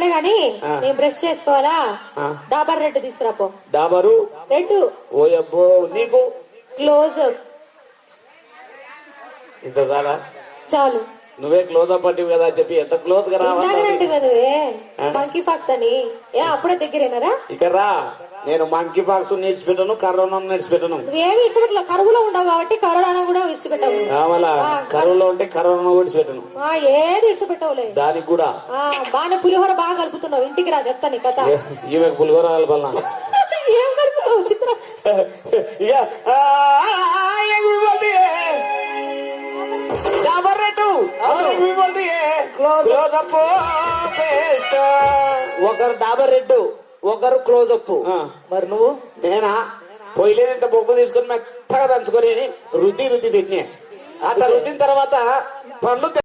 గాని ఆ. నేను బ్రష్ చేసుకోవాలా. డాబర్ రెడ్ తీసుకురాపో. డాబరు? రెడ్. ఓ అబ్బో నీకు? క్లోజ్. ఇంత చాలా. చాలు. నువ్వే క్లోజ్ అప్ పట్టివి కదా అని చెప్పి ఎంత క్లోజ్గా రావాలి ఆ. మంకీ ఫాక్స్ అని. ఏ అప్పుడే దగ్గరేనారా? ఇక రా. నేను మంకీ పాక్స్ నేర్చిపెట్టను కరోనా నేర్చిపెట్టను. కరువులో ఉండవు కాబట్టి కరోనా కూడా ఆ, కరువులో ఉంటే కరోనా విడిచిపెట్టను ఆ, ఏది ఇడిచిపెట్టవులే దానికి కూడా. ఆ, బాగానే పులిహోర బాగా కలుపుతున్నావు. ఇంటికి రా చెప్తా నీ కథ. ఈమెకు పులిహోర కలపాలనా? ఏం కలుపుతావు? చిత్రం. విమల్ది? డాబర్ రెడ్డు ఒకరు డాబర్ రెడ్ ఒకరు క్లోజ్ అప్ ఆ. మరి నువ్వు? నేనా? పొయ్యిలేదు ఇంత బొగ్గు తీసుకొని మెత్తగా దంచుకొని రుద్ది రుద్ది పెట్టినా. అట్లా రుద్దిన తర్వాత పండ్లు